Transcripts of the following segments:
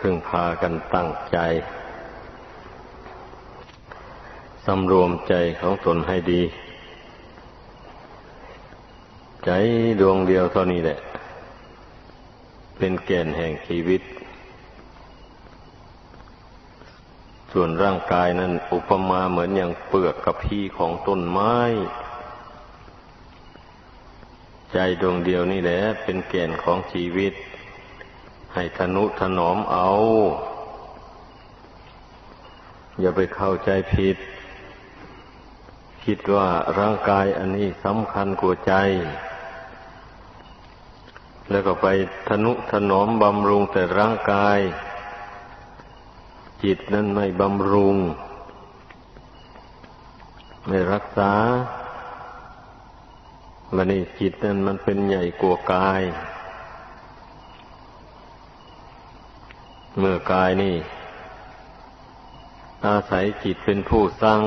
พึ่งพากันตั้งใจสำรวมใจของตนให้ดี ใจดวงเดียวเท่านี้แหละ เป็นแก่นแห่งชีวิต ส่วนร่างกายนั้นอุปมาเหมือนอย่างเปลือกกับพีของต้นไม้ ใจดวงเดียวนี่แหละ เป็นแก่นของชีวิต ให้ทนุถนอมเอา อย่าไปเข้าใจผิด คิดว่าร่างกายอันนี้สำคัญกว่าใจ แล้วก็ไปทนุถนอมบำรุงแต่ร่างกาย จิตนั้นไม่บำรุง ไม่รักษามันนี่จิตนั้นมันเป็นใหญ่กว่ากาย เมื่อกายนี่ อาศัยจิตเป็นผู้สั่ง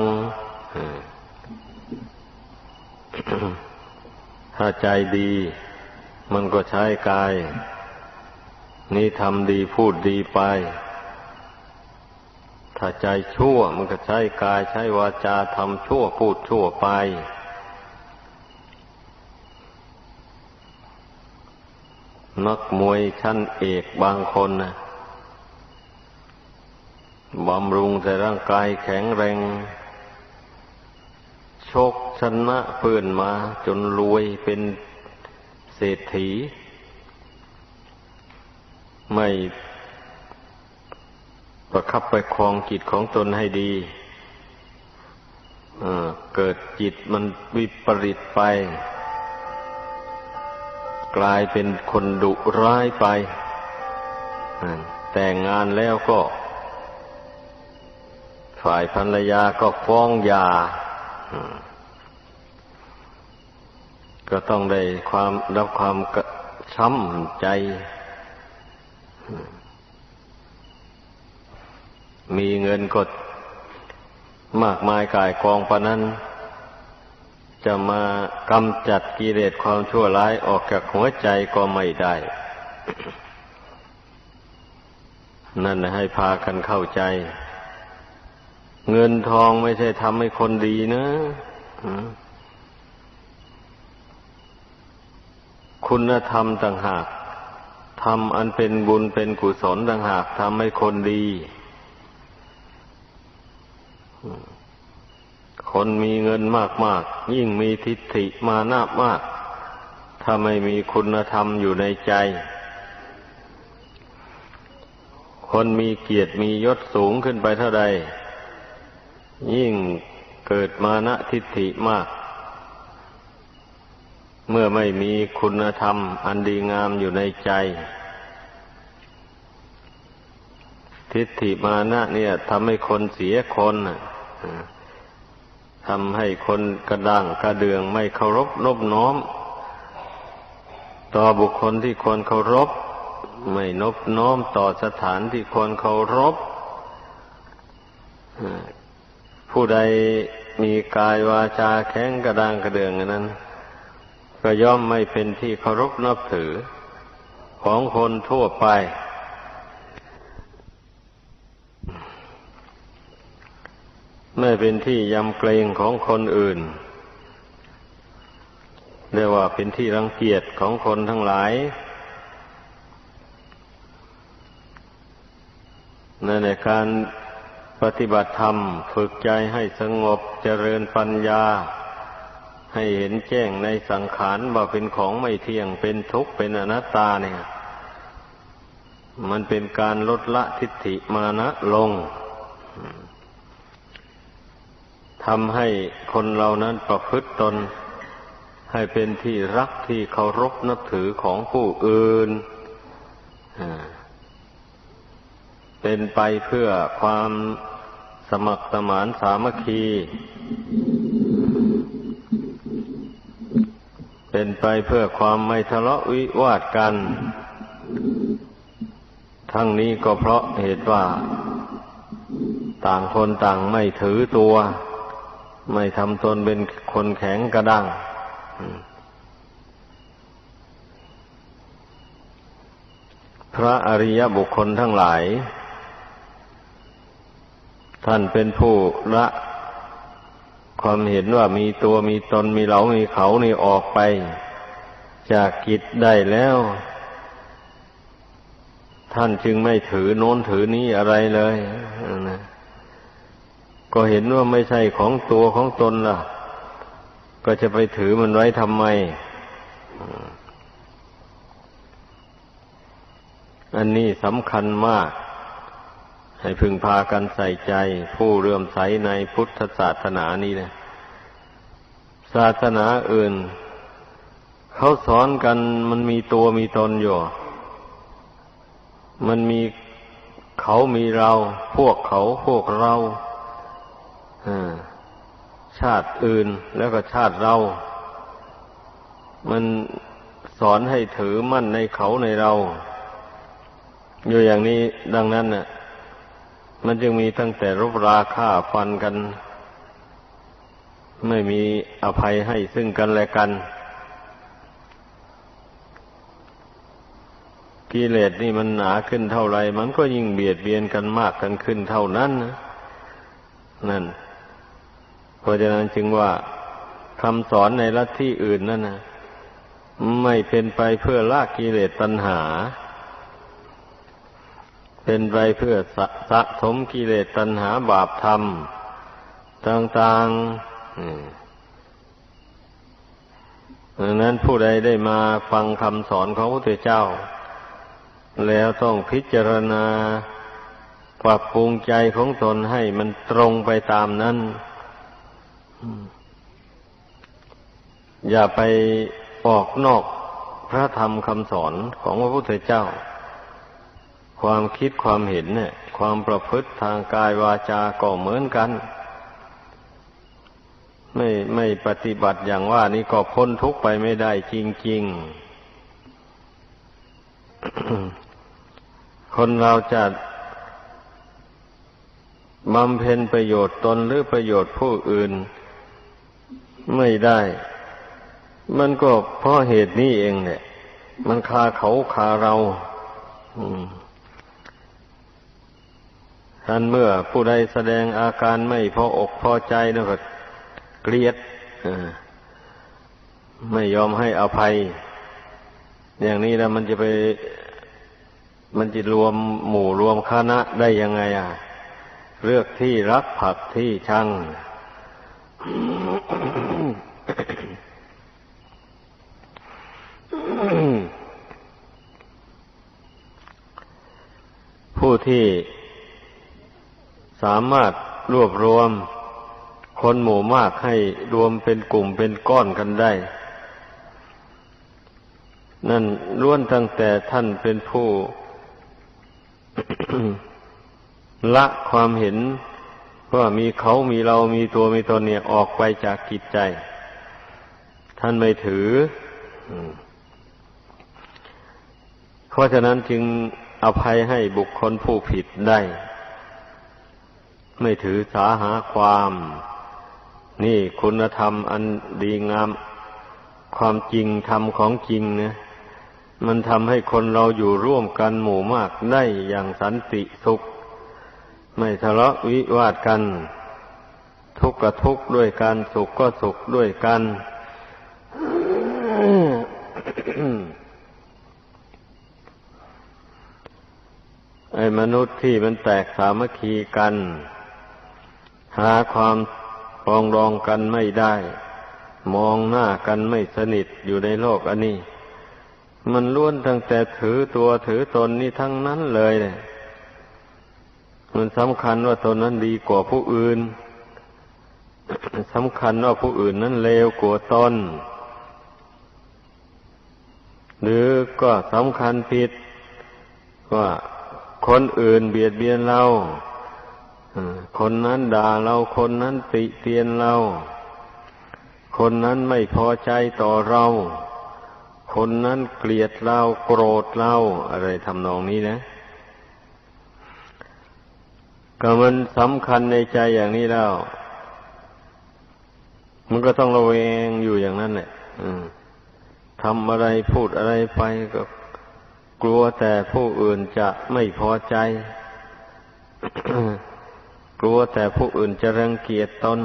ถ้าใจดี มันก็ใช้กาย นี่ทำดีพูดดีไป ถ้าใจชั่วมันก็ใช้กาย ใช้วาจาทำชั่วพูดชั่วไป นักมวยชั้นเอกบางคนนะ บำรุงแต่ร่างกายแข็งแรงชกชนะเพื่อนมาจนรวยเป็นเศรษฐี ไม่ประคับไปครองจิตของตนให้ดีเกิดจิตมันวิปริตไป กลายเป็นคนดุร้ายไป แต่งงานแล้วก็ ฝ่ายภรรยาก็ฟ้องยาก็ต้องได้ความรับความช้ำใจ มีเงินก็มากมายกายกองปะนั้น จะมากำจัดกิเลสความชั่วร้ายออกจากหัวใจก็ไม่ได้ นั่นให้พากันเข้าใจ เงินทองไม่ใช่ทำให้คนดีนะคุณธรรมต่างหากทำอันเป็นบุญเป็นกุศลต่างหากทำให้คนดี คนมีเงินมากๆยิ่งมีทิฏฐิมานาบมาก ถ้าไม่มีคุณธรรมอยู่ในใจ คนมีเกียรติมียศสูงขึ้นไปเท่าใด ยิ่งเกิดมานะทิฏฐิมาก เมื่อไม่มีคุณธรรม อันดีงามอยู่ในใจ ทิฏฐิมานะเนี่ยทำให้คนเสียคนทำให้คนกระด้างกระเดืองไม่เคารพนบน้อม ต่อบุคคลที่ควรเคารพ ไม่นบน้อมต่อสถานที่ควรเคารพ ผู้ใดมีกายวาจาแข็งกระด้างกระเดืองนั้น ก็ย่อมไม่เป็นที่เคารพนับถือของคนทั่วไป ไม่เป็นที่ยำเกรงของคนอื่นเรียกว่าเป็นที่รังเกียจของคนทั้งหลายในการ ปฏิบัติธรรมฝึกใจให้สงบเจริญปัญญา ให้เห็นแจ้งในสังขารว่าเป็นของไม่เที่ยงเป็นทุกข์เป็นอนัตตาเนี่ย มันเป็นการลดละทิฏฐิมานะลงทำให้คนเรานั้นประพฤติตน ให้เป็นที่รักที่เคารพนับถือของผู้อื่น เป็นไปเพื่อความ สมัครสมานสามัคคี เป็นไปเพื่อความไม่ทะเลาะวิวาทกัน ทั้งนี้ก็เพราะเหตุว่า ต่างคนต่างไม่ถือตัว ไม่ทำตนเป็นคนแข็งกระด้างพระอริยบุคคลทั้งหลาย ท่านเป็นผู้ละ ความเห็นว่ามีตัวมีตนมีเรา มีเขานี่ออกไป จากกิจได้แล้ว ท่านจึงไม่ถือโน้นถือนี้อะไรเลยนะก็เห็นว่าไม่ใช่ของตัวของตนล่ะ ก็จะไปถือมันไว้ทำไม อันนี้สำคัญมาก ให้พึงพากันใส่ใจ ผู้เรื่มใสในพุทธศาสนานี้นะศาสนาอื่น เขาสอนกันมันมีตัวมีตนอยู่ มันมีเขามีเรา พวกเขาพวกเราชาติอื่นแล้วก็ชาติเรา มันสอนให้ถือมั่นในเขาในเรา อยู่อย่างนี้ดังนั้นน่ะ มันจึงมีตั้งแต่รบราฆ่าฟันกัน ไม่มีอภัยให้ซึ่งกันและกัน กิเลสนี่มันหนาขึ้นเท่าไรมันก็ยิ่งเบียดเบียนกันมากกันขึ้นเท่านั้นนะนั่น เพราะฉะนั้นจึงว่าคำสอนในลัทธิอื่นนั่นนะไม่เป็นไปเพื่อละกิเลสตัณหา เป็นไปเพื่อสะสะสมกิเลสตัณหาบาปธรรม ต่างๆดังนั้นผู้ใดได้มาฟังคำสอนของพระพุทธเจ้า แล้วต้องพิจารณาปรับปรุงใจของตนให้มันตรงไปตามนั้น อย่าไปออกนอกพระธรรมคำสอนของพระพุทธเจ้า ความคิดความเห็นเนี่ย ความประพฤติทางกายวาจาก็เหมือนกัน ไม่ไม่ปฏิบัติอย่างว่านี้ก็พ้นทุกไปไม่ได้จริงๆ คนเราจะบำเพ็ญประโยชน์ตนหรือประโยชน์ผู้อื่น ไม่ได้ มันก็เพราะเหตุนี้เองเนี่ย มันคาเขาคาเรา ท่านเมื่อผู้ใดแสดงอาการไม่พออกพอใจนะก็เกลียดไม่ยอมให้อภัย อย่างนี้แล้วมันจะไปมันจะรวมหมู่รวมคณะได้ยังไงอะ เลือกที่รักผักที่ชัง ผู้ที่ สามารถรวบรวมคนหมู่มากให้รวมเป็นกลุ่มเป็นก้อนกันได้ นั่นล้วนตั้งแต่ท่านเป็นผู้ ละความเห็นว่ามีเขามีเรามีตัวมีตนเนี่ยออกไปจากกิจใจ ท่านไม่ถือเพราะฉะนั้นจึงอภัยให้บุคคลผู้ผิดได้ ไม่ถือสาหาความ นี่คุณธรรมอันดีงาม ความจริงธรรมของจริงเนี่ยมันทำให้คนเราอยู่ร่วมกันหมู่มากได้อย่างสันติสุข ไม่ทะเลาะวิวาทกัน ทุกข์ก็ทุกข์ด้วยกันสุขก็สุขด้วยกันไอ้มนุษย์ที่มันแตกสามัคคีกัน หาความปองรองกันไม่ได้ มองหน้ากันไม่สนิทอยู่ในโลกอันนี้ มันล้วนตั้งแต่ถือตัวถือตนนี่ทั้งนั้นเลยเลยมันสำคัญว่าตนนั้นดีกว่าผู้อื่นสำคัญว่าผู้อื่นนั้นเลวกว่าตน หรือก็สำคัญผิดว่าคนอื่นเบียดเบียนเรา คนนั้นด่าเราคนนั้นติเตียนเรา คนนั้นไม่พอใจต่อเรา คนนั้นเกลียดเราโกรธเราอะไรทำนองนี้นะก็มันสำคัญในใจอย่างนี้แล้ว มันก็ต้องระแวงอยู่อย่างนั้นแหละทำอะไรพูดอะไรไปก็กลัวแต่ผู้อื่นจะไม่พอใจ ลัวแต่ผู้อื่นจะรังเกียจตน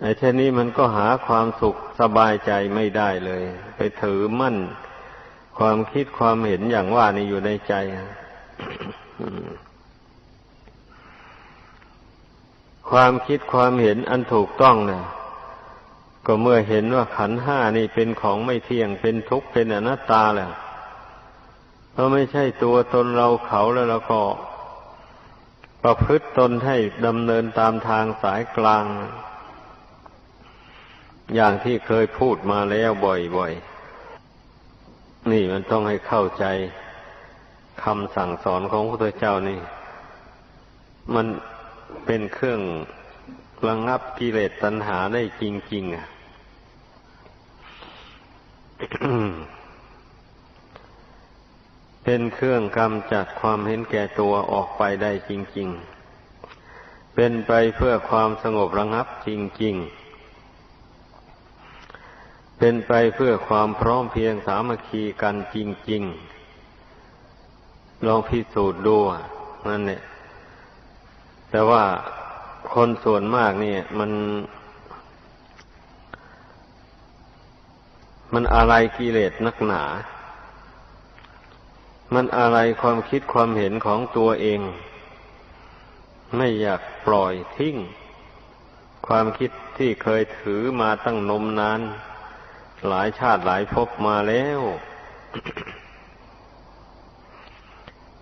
ไอ้เช่นนี้มันก็หาความสุขสบายใจไม่ได้เลย ไปถือมั่น ความคิดความเห็นอย่างว่านี่อยู่ในใจความคิดความเห็นอันถูกต้องเนะ่ยก็เมื่อเห็นว่าขันห้านี่เป็นของไม่เที่ยงเป็นทุกข์เป็นอนัตตาแหล้วเพราะไม่ใช่ตัวตนเราเขาแล้วเราก็ ประพฤติตนให้ดำเนินตามทางสายกลาง อย่างที่เคยพูดมาแล้วบ่อยๆ นี่มันต้องให้เข้าใจคำสั่งสอนของพระพุทธเจ้านี่ มันเป็นเครื่องระงงับกิเลสตัณหาได้จริงๆอะ เป็นเครื่องกำจัดความเห็นแก่ตัวออกไปได้จริง ๆ เป็นไปเพื่อความสงบระงับจริง ๆ เป็นไปเพื่อความพร้อมเพียงสามัคคีกันจริง ๆ ลองพิสูจน์ดูนั่นเนี่ยแต่ว่าคนส่วนมากเนี่ย มัน มันอะไรกิเลสนักหนา มันอะไรความคิดความเห็นของตัวเอง ไม่อยากปล่อยทิ้ง ความคิดที่เคยถือมาตั้งนมนาน หลายชาติหลายภพมาแล้ว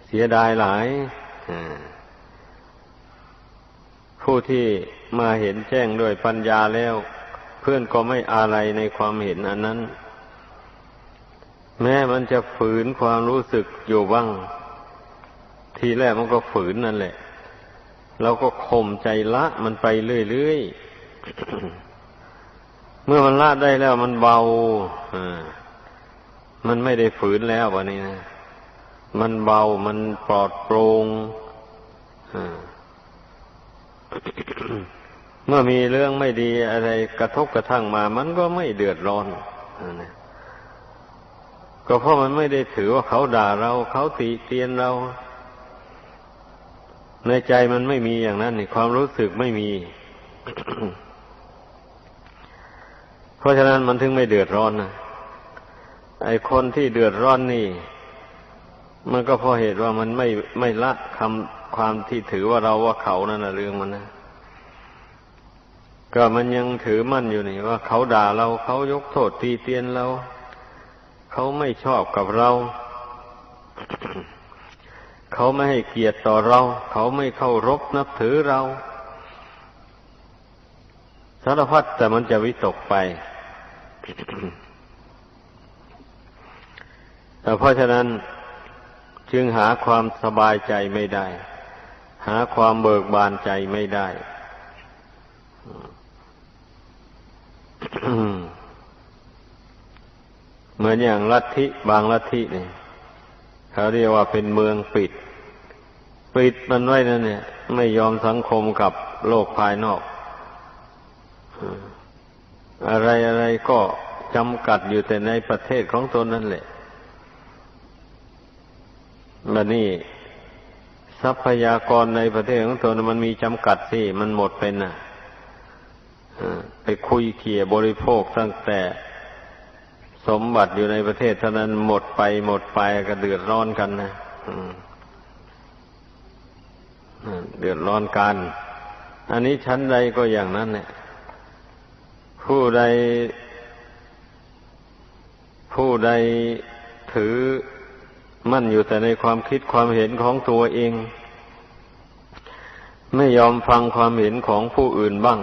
เสียดายหลายผู้ที่มาเห็นแจ้งด้วยปัญญาแล้ว เพื่อนก็ไม่อะไรในความเห็นอันนั้น แม้มันจะฝืนความรู้สึกอยู่บ้าง ทีแรกมันก็ฝืนนั่นแหละเราก็ข่มใจละมันไปเรื่อยๆ เมื่อมันละได้แล้วมันเบาอ่ามันไม่ได้ฝืนแล้ววันนี้นะ มันเบา มันปลอดโปร่งอ่าเมื่อมีเรื่องไม่ดีอะไรกระทบกระทั่งมา มันก็ไม่เดือดร้อนนะ ก็เพราะมันไม่ได้ถือว่าเขาด่าเรา เขาตีเตียนเรา ในใจมันไม่มีอย่างนั้นนี่ความรู้สึกไม่มี เพราะฉะนั้นมันถึงไม่เดือดร้อนนะไอคนที่เดือดร้อนนี่ มันก็เพราะเหตุว่ามันไม่ไม่ละคำความที่ถือว่าเราว่าเขานั่นนะเรื่องมันนะก็มันยังถือมั่นอยู่นี่ว่าเขาด่าเราเขายกโทษตีเตียนเรา เขาไม่ชอบกับเรา เขาไม่ให้เกียรติต่อเรา เขาไม่เคารพนับถือเราสารพัดแต่มันจะวิตกไปแต่เพราะฉะนั้นจึงหาความสบายใจไม่ได้ หาความเบิกบานใจไม่ได้ เหมือนอย่างลัทธิบางลัทธิเนี่ยเขาเรียกว่าเป็นเมืองปิด ปิดมันไว้นั่นเนี่ย ไม่ยอมสังคมกับโลกภายนอก อะไรอะไรก็จำกัดอยู่แต่ในประเทศของตนนั่นแหละบันนี้ทรัพยากรในประเทศของตนมันมีจำกัดสิมันหมดเป็นน่ะไปคุยเขี่ยบริโภคตั้งแต่ สมบัติอยู่ในประเทศเท่านั้นหมดไปหมดไปก็เดือดร้อนกันนะเดือดร้อนกัน อันนี้ชั้นใดก็อย่างนั้นเนี่ยผู้ใด ผู้ใดถือมั่นอยู่แต่ในความคิดความเห็นของตัวเอง ไม่ยอมฟังความเห็นของผู้อื่นบ้าง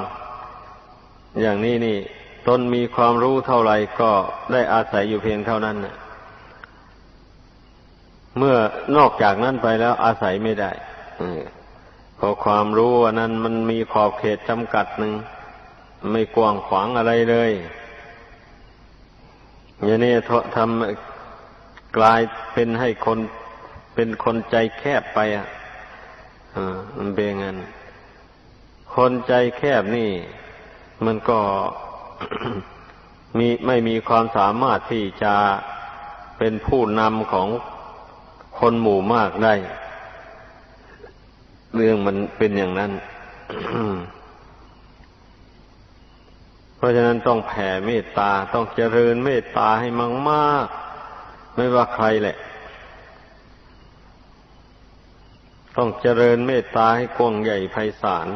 อย่างนี้นี่ ตนมีความรู้เท่าไหร่ก็ได้อาศัยอยู่เพียงเท่านั้นเมื่อนอกจากนั้นไปแล้วอาศัยไม่ได้เพราะความรู้อันนั้นมันมีขอบเขตจำกัดหนึ่งไม่กว้างขวางอะไรเลยอย่างนี้ทำกลายเป็นให้คนเป็นคนใจแคบไปอะมันเป็นงั้นคนใจแคบนี่ มันก็ มีไม่มีความสามารถที่จะเป็นผู้นำของคนหมู่มากได้ เรื่องมันเป็นอย่างนั้น เพราะฉะนั้นต้องแผ่เมตตาต้องเจริญเมตตาให้มากมากๆไม่ว่าใครแหละ ต้องเจริญเมตตาให้กว้างใหญ่ไพศาล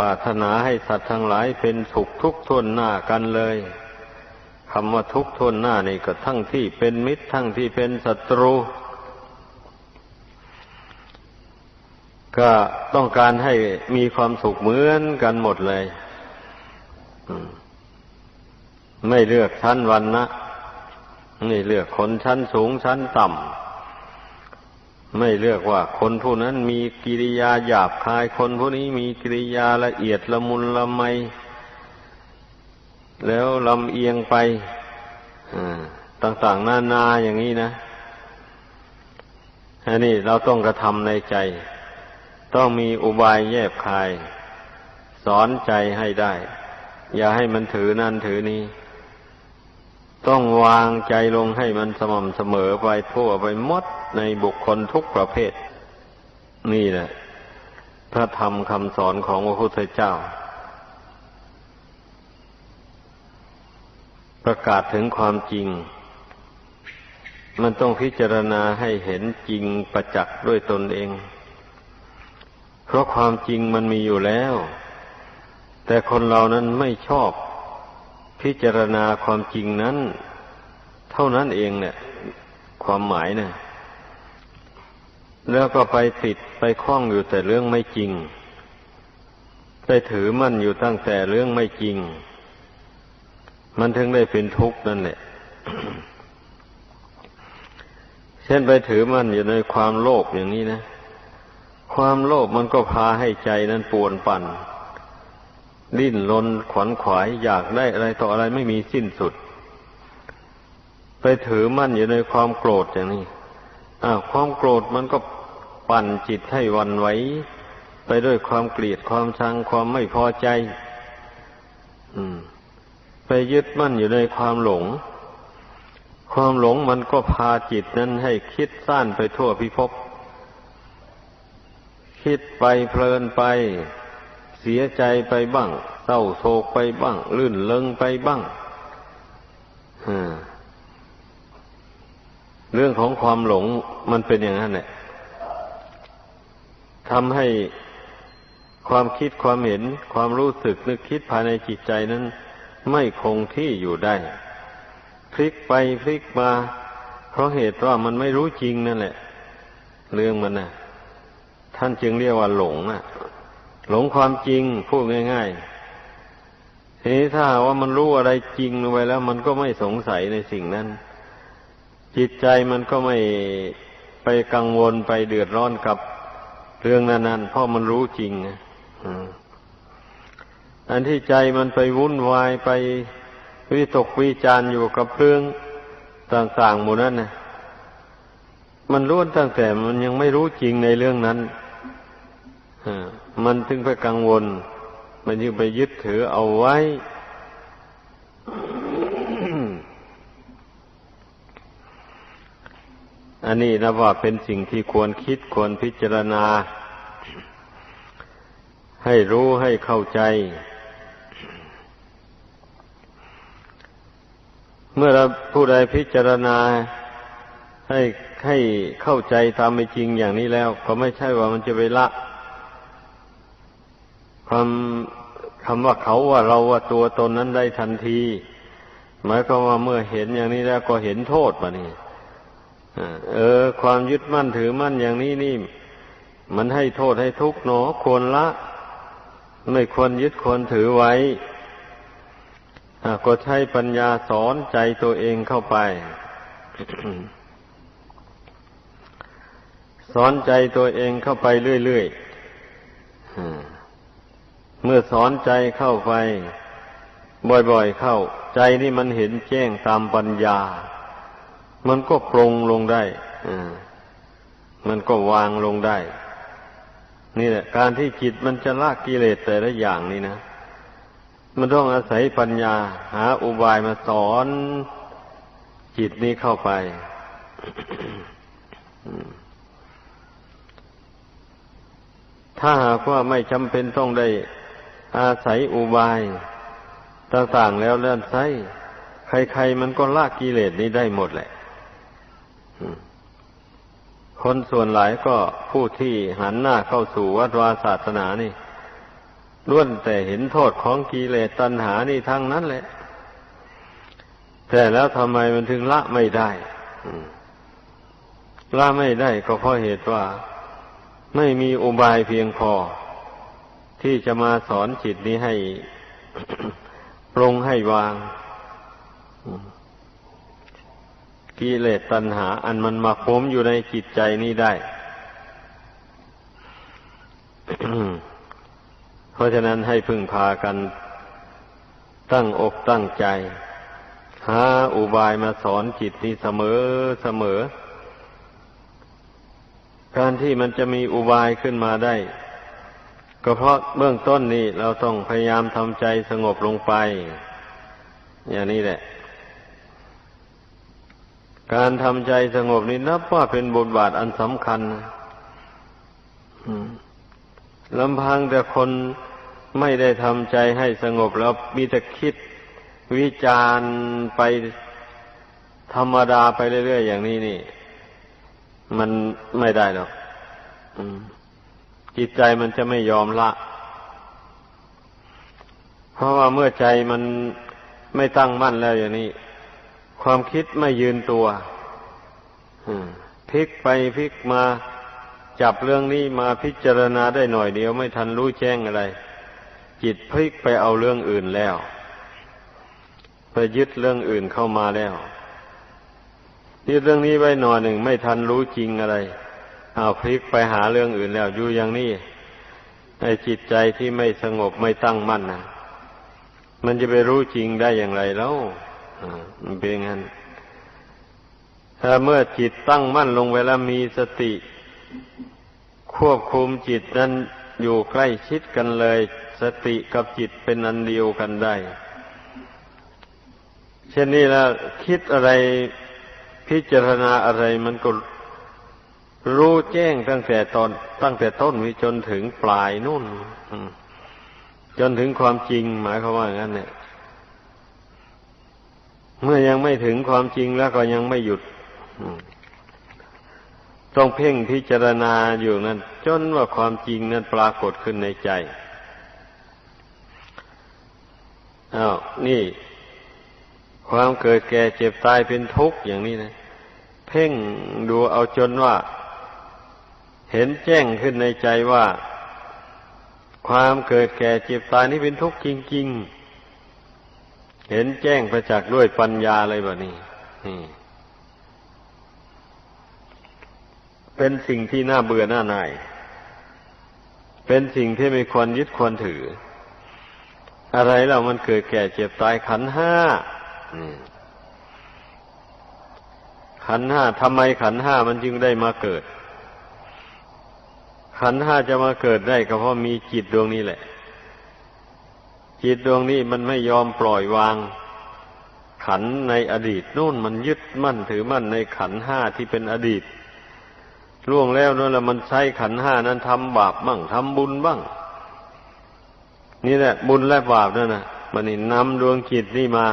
ปรารถนาให้สัตว์ทั้งหลายเป็นสุขทุกข์ทวนหน้ากันเลยคำว่าทุกข์ทวนหน้านี่ก็ทั้งที่เป็นมิตรทั้งที่เป็นศัตรู ก็ต้องการให้มีความสุขเหมือนกันหมดเลยไม่เลือกชั้นวันนะไม่เลือกคนชั้นสูงชั้นต่ำ ไม่เลือกว่าคนผู้นั้นมีกิริยาหยาบคาย คนผู้นี้มีกิริยาละเอียดละมุนละไม แล้วลำเอียงไปต่างๆนานาอย่างนี้นะอันนี้เราต้องกระทำในใจ ต้องมีอุบายแยบคาย สอนใจให้ได้ อย่าให้มันถือนั่นถือนี้ ต้องวางใจลงให้มันสม่ำเสมอไปทั่วไปหมดในบุคคลทุกประเภท นี่แหละพระธรรมคำสอนของพระพุทธเจ้า ประกาศถึงความจริง มันต้องพิจารณาให้เห็นจริงประจักษ์ด้วยตนเอง เพราะความจริงมันมีอยู่แล้ว แต่คนเรานั้นไม่ชอบ พิจารณาความจริงนั้น เท่านั้นเองเนี่ย ความหมายเนี่ยแล้วก็ไปติดไปคล้องอยู่แต่เรื่องไม่จริง ไปถือมั่นอยู่ตั้งแต่เรื่องไม่จริง มันถึงได้เป็นทุกข์นั่นแหละ เช่นไปถือมั่นอยู่ในความโลภอย่างนี้นะ ความโลภมันก็พาให้ใจนั้นปวนปั่น ดิ้นรนขวนขวายอยากได้อะไรต่ออะไรไม่มีสิ้นสุด ไปถือมั่นอยู่ในความโกรธอย่างนี้อ้าความโกรธมันก็ปั่นจิตให้วันไหวไปด้วยความเกลียดความชังความไม่พอใจ อืม ไปยึดมั่นอยู่ในความหลง ความหลงมันก็พาจิตนั้นให้คิดสั้นไปทั่วพิภพคิดไปเพลินไป เสียใจไปบ้าง เศร้าโศกไปบ้าง ลื่นเลงไปบ้างเรื่องของความหลงมันเป็นอย่างนั้นแหละทำให้ความคิดความเห็นความรู้สึกนึกคิดภายในจิตใจนั้น ไม่คงที่อยู่ได้ พลิกไปพลิกมา เพราะเหตุว่ามันไม่รู้จริงนั่นแหละ เรื่องมันนะ่ะ ท่านจึงเรียกว่าหลงอะ หลงความจริงพูดง่ายๆทีนี้ถ้าว่ามันรู้อะไรจริงไปแล้ว มันก็ไม่สงสัยในสิ่งนั้น จิตใจมันก็ไม่ไปกังวลไปเดือดร้อนกับเรื่องนั้นๆเพราะมันรู้จริงอันที่ใจมันไปวุ่นวายไปวิตกวิจารอยู่กับเรื่องต่างๆหมู่นั้นนะมันรู้ตั้งแต่มันยังไม่รู้จริงในเรื่องนั้น มันถึงไปกังวล มันยึงไปยึดถือเอาไว้ อันนี้นะว่าเป็นสิ่งที่ควรคิดควรพิจารณา ให้รู้ให้เข้าใจ เมื่อเราผู้ใดพิจารณาให้ให้เข้าใจตามไม่จริงอย่างนี้แล้ว ก็ไม่ใช่ว่ามันจะไปละ คำคำว่าเขาว่าเราว่าตัวตนนั้นได้ทันที หมายความว่าเมื่อเห็นอย่างนี้แล้วก็เห็นโทษปะนี่เออ ความยึดมั่นถือมั่นอย่างนี้นี่ มันให้โทษให้ทุกข์หนอควรละ ไม่ควรยึดควรถือไว้ก็ใช้ปัญญาสอนใจตัวเองเข้าไป สอนใจตัวเองเข้าไปเรื่อยๆ เมื่อสอนใจเข้าไป บ่อยๆเข้า ใจนี่มันเห็นแจ้งตามปัญญา มันก็ปรงลงได้มันก็วางลงได้ นี่แหละ การที่จิตมันจะละกิเลสแต่ละอย่างนี่นะมันต้องอาศัยปัญญา หาอุบายมาสอนจิตนี้เข้าไปถ้าหากว่าไม่จำเป็นต้องได้ อาศัยอุบายต่างๆแล้วเลื่อนไส้ใครๆมันก็ละกิเลสนี้ได้หมดแหละคนส่วนหลายก็ผู้ที่หันหน้าเข้าสู่วัดวาศาสนานี่ล้วนแต่เห็นโทษของกิเลสตัณหานี่ทั้งนั้นแหละ แต่แล้วทำไมมันถึงละไม่ได้ละไม่ได้ก็เพราะเหตุว่า ไม่มีอุบายเพียงพอ ที่จะมาสอนจิตนี้ให้ปรงให้วางกิเลสตัณหา อันมันมาคมอยู่ในจิตใจนี้ได้ เพราะฉะนั้นให้พึ่งพากันตั้งอกตั้งใจ หาอุบายมาสอนจิตนี้เสมอเสมอ การที่มันจะมีอุบายขึ้นมาได้ ก็เพราะเบื้องต้นนี้เราต้องพยายามทำใจสงบลงไป อย่างนี้แหละ การทำใจสงบนี้นับว่าเป็นบทบาทอันสำคัญลำพังแต่คนไม่ได้ทำใจให้สงบแล้วมีแต่คิดวิจารไปธรรมดาไปเรื่อยๆอย่างนี้นี่ มันไม่ได้หรอก จิตใจมันจะไม่ยอมละ เพราะว่าเมื่อใจมันไม่ตั้งมั่นแล้วอย่างนี้ ความคิดไม่ยืนตัวพลิกไปพลิกมาจับเรื่องนี้มาพิจารณาได้หน่อยเดียวไม่ทันรู้แจ้งอะไร จิตพลิกไปเอาเรื่องอื่นแล้วไปยึดเรื่องอื่นเข้ามาแล้วยึดเรื่องนี้ไว้หน่อยหนึ่งไม่ทันรู้จริงอะไร เอาพลิกไปหาเรื่องอื่นแล้วอยู่อย่างนี้ในจิตใจที่ไม่สงบไม่ตั้งมั่นนะมันจะไปรู้จริงได้อย่างไรแล้วมันเป็นงั้น ถ้าเมื่อจิตตั้งมั่นลงเวลามีสติ ควบคุมจิตนั้นอยู่ใกล้ชิดกันเลย สติกับจิตเป็นอันเดียวกันได้ เช่นนี้แล้วคิดอะไรพิจารณาอะไรมันก็ รู้แจ้งตั้งแต่ตอนตั้งแต่ต้นวิจนถึงปลายนู่นจนถึงความจริงหมายความว่างั้นเนี่ย เมื่อยังไม่ถึงความจริงแล้วก็ยังไม่หยุดต้องเพ่งพิจารณาอยู่นั้น จนว่าความจริงนั้นปรากฏขึ้นในใจอ้าวนี่ ความเกิดแก่เจ็บตายเป็นทุกข์อย่างนี้นะ เพ่งดูเอาจนว่า เห็นแจ้งขึ้นในใจว่า ความเกิดแก่เจ็บตายนี่เป็นทุกข์จริง ๆ เห็นแจ้งประจักษ์ด้วยปัญญาเลยแบบนี้เป็นสิ่งที่น่าเบื่อหน้าหน่าย เป็นสิ่งที่ไม่ควรยึดควรถือ อะไรเรามันเกิดแก่เจ็บตายขันห้า ขันห้าทำไมขันห้ามันจึงได้มาเกิด ขันห้าจะมาเกิดได้ก็เพราะมีจิตดวงนี้แหละ จิตดวงนี้มันไม่ยอมปล่อยวาง ขันในอดีตนู่นมันยึดมั่นถือมั่นในขันห้าที่เป็นอดีตล่วงแล้วนั่นแหละมันใช้ขันห้านั้นทำบาปบ้างทำบุญบ้าง นี่แหละ บุญและบาปนั่นนะมันนี่นำดวงจิตนี่มา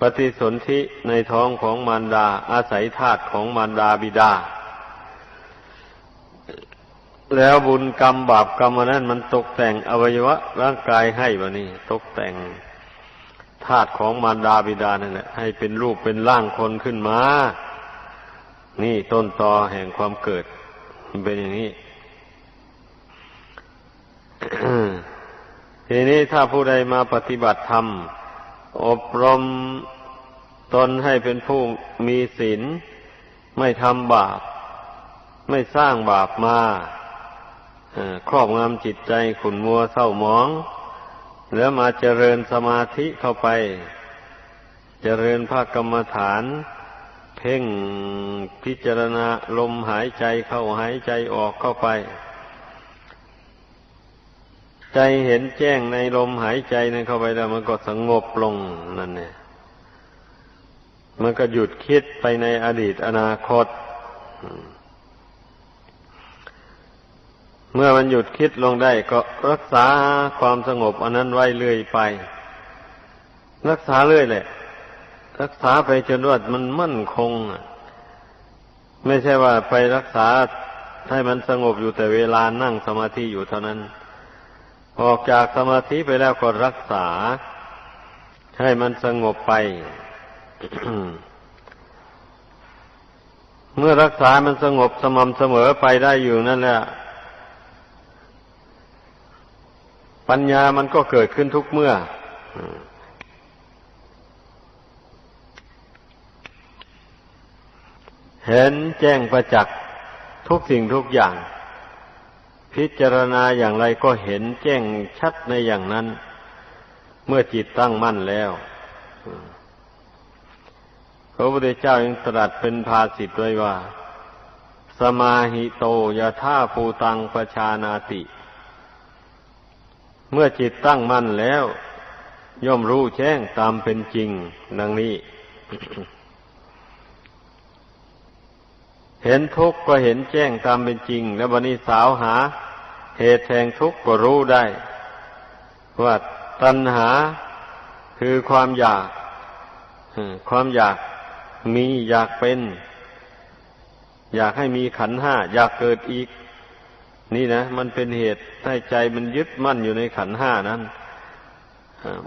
ปฏิสนธิในท้องของมารดาอาศัยธาตุของมารดาบิดา แล้วบุญกรรมบาปกรรมอันนั้นมันตกแต่งอวัยวะ ร่างกายให้บะนี่ตกแต่งธาตุของมารดาบิดานั่นแหละให้เป็นรูปเป็นร่างคนขึ้นมา นี่ต้นตอแห่งความเกิด มันเป็นอย่างนี้ทีนี้ถ้าผู้ใดมาปฏิบัติธรรม อบรมตนให้เป็นผู้มีศีลไม่ทำบาป ไม่สร้างบาปมา ครอบงำจิตใจขุนมัวเศร้าหมอง แล้วมาเจริญสมาธิเข้าไป เจริญภาคกรรมฐาน เพ่งพิจารณาลมหายใจเข้าหายใจออกเข้าไป ใจเห็นแจ้งในลมหายใจนั้นเข้าไปแล้วมันก็สงบลงนั่นเนี่ยมันก็หยุดคิดไปในอดีตอนาคต เมื่อมันหยุดคิดลงได้ก็รักษาความสงบอันนั้นไว้เรื่อยไป รักษาเรื่อยแหละ รักษาไปจนว่ามันมั่นคงไม่ใช่ว่าไปรักษาให้มันสงบอยู่แต่เวลานั่งสมาธิอยู่เท่านั้น ออกจากสมาธิไปแล้วก็รักษา ให้มันสงบไป เมื่อรักษามันสงบสม่ำเสมอไปได้อยู่นั่นแหละ ปัญญามันก็เกิดขึ้นทุกเมื่อเห็นแจ้งประจักษ์ทุกสิ่งทุกอย่าง พิจารณาอย่างไรก็เห็นแจ้งชัดในอย่างนั้น เมื่อจิตตั้งมั่นแล้วพระพุทธเจ้ายังตรัสเป็นภาสิตไว้ว่า สมาหิโตยะท่าภูตังประชานาติ เมื่อจิตตั้งมั่นแล้ว ย่อมรู้แจ้งตามเป็นจริง ดังนี้ เห็นทุกข์ก็เห็นแจ้งตามเป็นจริง แล้ววันนี้สาวหา เหตุแห่งทุกข์ก็รู้ได้ ว่าตัณหาคือความอยากความอยากมีอยากเป็น อยากให้มีขันห้า อยากเกิดอีก นี่นะมันเป็นเหตุให้ใจมันยึดมั่นอยู่ในขันห้านั้น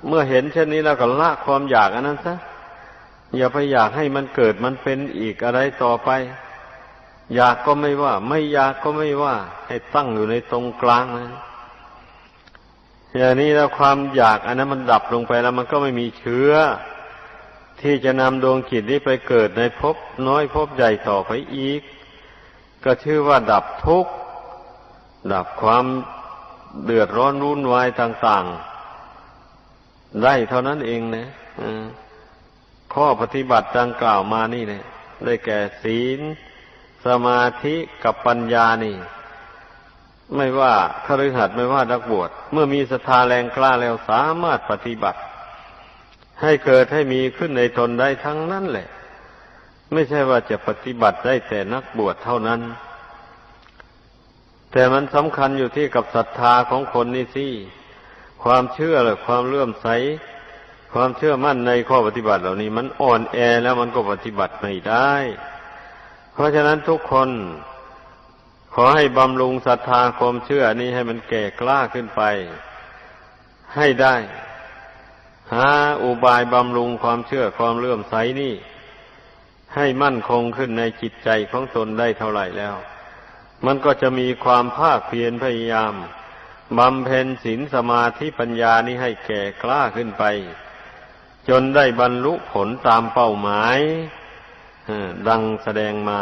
เมื่อเห็นเช่นนี้แล้วก็ละความอยากอันนั้นซะอย่าไปอยากให้มันเกิดมันเป็นอีกอะไรต่อไป อยากก็ไม่ว่า ไม่อยากก็ไม่ว่า ให้ตั้งอยู่ในตรงกลางนะอย่างนี้แล้วความอยากอันนั้นมันดับลงไปแล้วมันก็ไม่มีเชื้อ ที่จะนำดวงจิตนี้ไปเกิดในภพน้อยภพใหญ่ต่อไปอีก ก็ชื่อว่าดับทุกข์ ดับความเดือดร้อนรุ่นวายต่าง ๆ ได้เท่านั้นเองนะข้อปฏิบัติดังกล่าวมานี่เนี่ยได้แก่ศีล สมาธิกับปัญญานี่ ไม่ว่าคฤหัสถ์ไม่ว่านักบวชเมื่อมีศรัทธาแรงกล้าแล้วสามารถปฏิบัติ ให้เกิดให้มีขึ้นในตนได้ทั้งนั้นแหละ ไม่ใช่ว่าจะปฏิบัติได้แต่นักบวชเท่านั้น แต่มันสำคัญอยู่ที่กับศรัทธาของคนนี่สิความเชื่อหรือความเลื่อมใส ความเชื่อมั่นในข้อปฏิบัติเหล่านี้ มันอ่อนแอแล้วมันก็ปฏิบัติไม่ได้ เพราะฉะนั้นทุกคนขอให้บำรุงศรัทธาความเชื่อนี้ให้มันแก่กล้าขึ้นไป ให้ได้หาอุบายบำรุงความเชื่อความเลื่อมใสนี่ ให้มั่นคงขึ้นในจิตใจของตนได้เท่าไหร่แล้ว มันก็จะมีความภาคเพียรพยายามบำเพ็ญศีลสมาธิปัญญานี้ให้แก่กล้าขึ้นไป จนได้บรรลุผลตามเป้าหมายดังแสดงมา